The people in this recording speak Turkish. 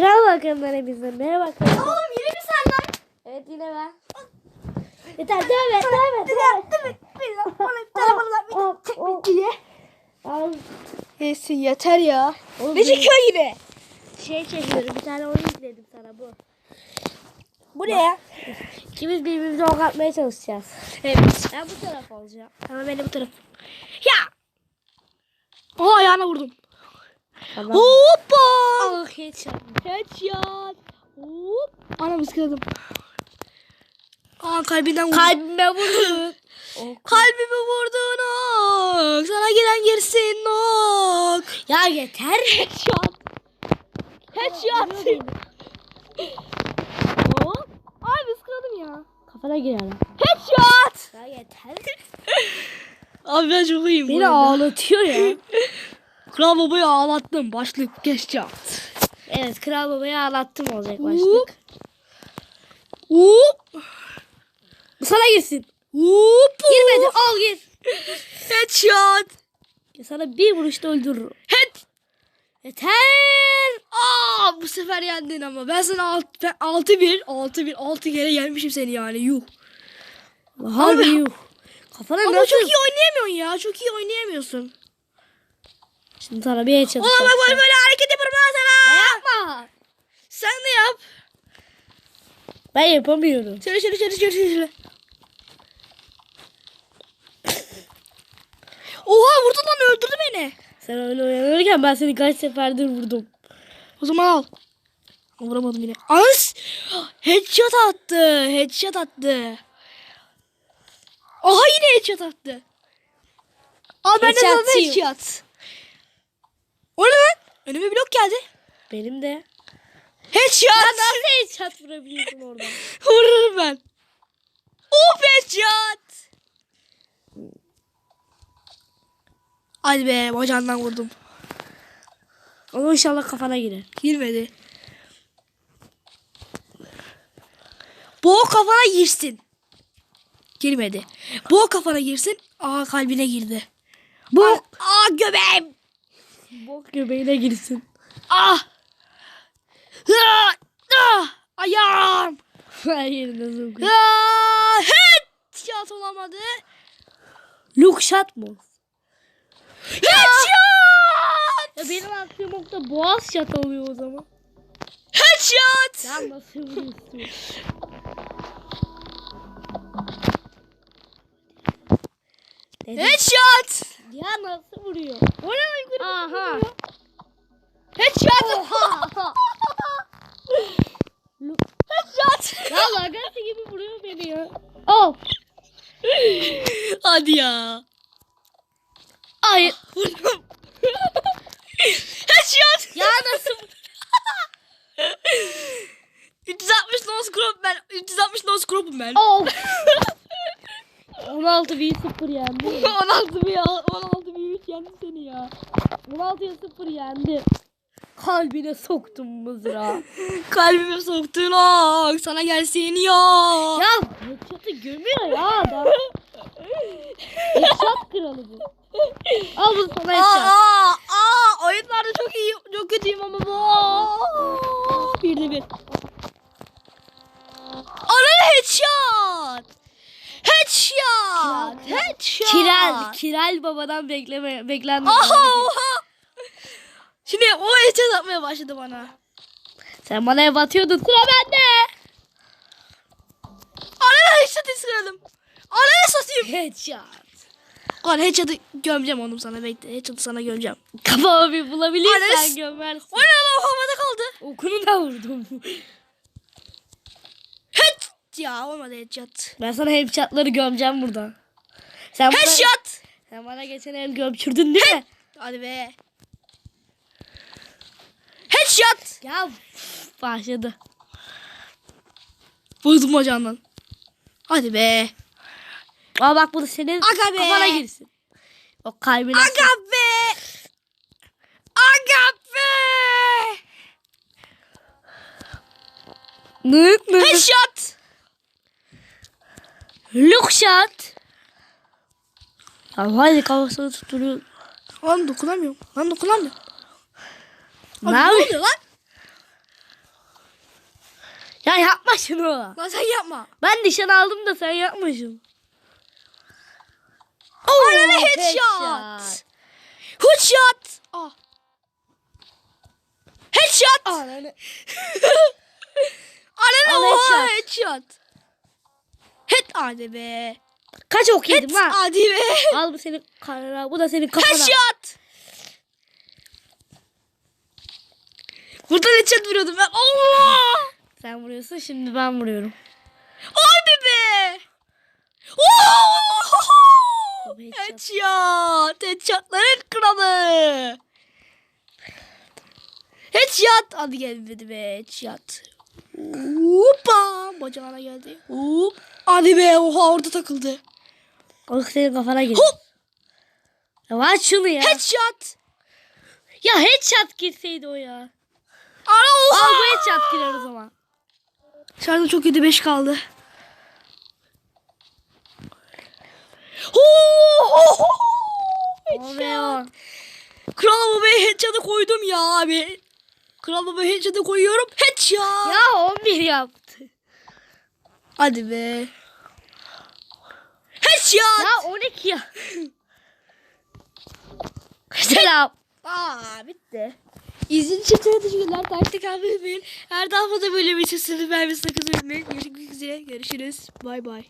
Kral bakanlara bizden. Merhaba kral. Oğlum yine mi sen lan? Evet yine ben. Yeter devam et devam et. Devam et. Hop, hop. Al. Neyse yeter ya. Oğlum Ne benim çekiyor yine? Şey çekiyorum. Bir tane oyun yükledim sana bu. Bu ne ya? İkimiz birbirimize ok atmaya çalışacağız. Evet. Ben bu taraf olacağım. Tamam ben de bu taraf. Ya. Aa ayağına vurdum. Tamam. Hoppa. Ah headshot. Headshot. Hop. Anam ıskaladım. Aa kalbinden vurdum. Kalbime vurdun. Kalbimi vurdun ok. Sana gelen girsin ok. ya yeter. Headshot. Headshot. Hop. Abi ıskaladım ya. Kafana girelim. Headshot. Ya yeter. Abi ben çok iyiyim. Beni ağlatıyor ya. Kral babayı ağlattım. Başlık headshot. evet kral babayı ağlattım olacak başlık. Hop. Bu sana girsin. Hop. Girmedi. Al gir. Headshot. Sana bir vuruşta öldürürüm. Head. Yeter. Aa bu sefer yendin ama. Ben sana alt, ben 6-1, 6-1, 6 kere yenmişim seni yani. Yuh. Harbi yuh. Kafana Ama nasıl? çok iyi oynayamıyorsun ya. Çok iyi oynayamıyorsun. Şimdi sana bir headshot Ulan bak böyle böyle hareket yaparım ben sana. Yapma. Sen de yap. Ben yapamıyorum. Şöyle şöyle şöyle şöyle şöyle. Oha vurdu lan öldürdü beni. Sen öyle oynanırken ben seni kaç seferdir vurdum. O zaman al. Vuramadım yine. As! Headshot attı. Headshot attı. Aha yine headshot attı. Aa ben de zaten Headshotçıyım. headshot. O ne lan? Önüme blok geldi. Benim de. Headshot. Nasıl headshot vurabiliyorsun orada? Vururum ben. Of headshot. Hadi be bacağından vurdum. Ama inşallah kafana girer. Girmedi. Bu o kafana girsin. Girmedi. Bu o kafana girsin. Aa kalbine girdi. Bu. Aa, aa göbeğim. Bok göbeğine girsin. Ah. Ah. Ah. Ayağım. Yerine sokuyor. Ah. Headshot olamadı. Luke shot mu? Headshot. Ya benim attığım okta boğaz shot oluyor o zaman. Headshot. Ya nasıl vuruyorsun? Headshot. Ya nasıl vuruyor? O ne yukarı Aha. vuruyor? Headshot. Oha. Headshot. ya lagası gibi vuruyor beni ya. Oh. Hadi ya. Hayır. Vurdum. Headshot. Ya nasıl? 360 no scope ben. 360 no scope'um ben. Oh. 16 bir 0 yendi. 16 bir ya. 16 bir 3 yendim seni ya. 16'ya 0 yendi. Kalbine soktum mızrağı. Kalbime soktun ok. Sana gelsin ya. Ya headshot'ı gömüyor ya adam. Headshot kralı bu. Al bunu sana Aa, headshot. aa, aa, oyunlarda çok Kiral, Kiral babadan bekleme. Aha hareket. oha. Şimdi o headshot atmaya başladı bana. Sen bana ev atıyordun. Sıra bende. Ana headshot istedim. Ana satayım. Headshot. Ana headshot'ı gömeceğim oğlum sana bekle. Headshot'ı sana gömeceğim. Kafamı bir bulabilirsen gömersin. O ne lan havada kaldı. Okunu da vurdum. Head. Ya olmadı headshot. Ben sana headshotları gömeceğim buradan. Sen bana, Headshot. sen bana geçen el gömçürdün değil mi? Hadi be. Headshot. Ya başladı. Vurdum bacağından. Hadi be. Aa bak bu da senin Aga be. kafana girsin. O kalbine. Aga be. Aga be. Nık nık. Headshot. Look shot. Ya hadi kafasını tutturuyor. Lan dokunamıyorum. Lan dokunamıyorum. Ne ne oluyor lan? Ya yapma şunu. Lan sen yapma. Ben nişan aldım da sen yapma şunu. Ananı headshot. Headshot. Ah. Headshot. Ananı. Ananı headshot. Head hadi be. Kaç ok yedim ha? hadi be. Al bu senin karnına, bu da senin kafana. Headshot. Buradan headshot vuruyordum ben. Allah. Sen vuruyorsun şimdi ben vuruyorum. Hadi be. Oo! Headshot. Headshot. Headshotların kralı. Headshot. Hadi gelmedi be headshot. Hoppa. Bacağına geldi. Hop. Hadi be oha orada takıldı. O senin kafana girdi. Hop. Ya aç şunu ya. Headshot. Ya headshot girseydi o ya. Ana oha. Al bu headshot girer o zaman. Şarjım çok kötü 5 kaldı. Ho! O be o. Kral babaya headshot'ı koydum ya abi. Kral babaya headshot'ı koyuyorum. Headshot. Ya 11 yaptı. Hadi be. Headshot. Ya 12 ya. Selam. Aa bitti. İzlediğiniz için çok teşekkürler. Taktik abi. Her daha fazla böyle bir sesini vermesi sakın unutmayın. Görüşmek üzere. Görüşürüz. Bay bay.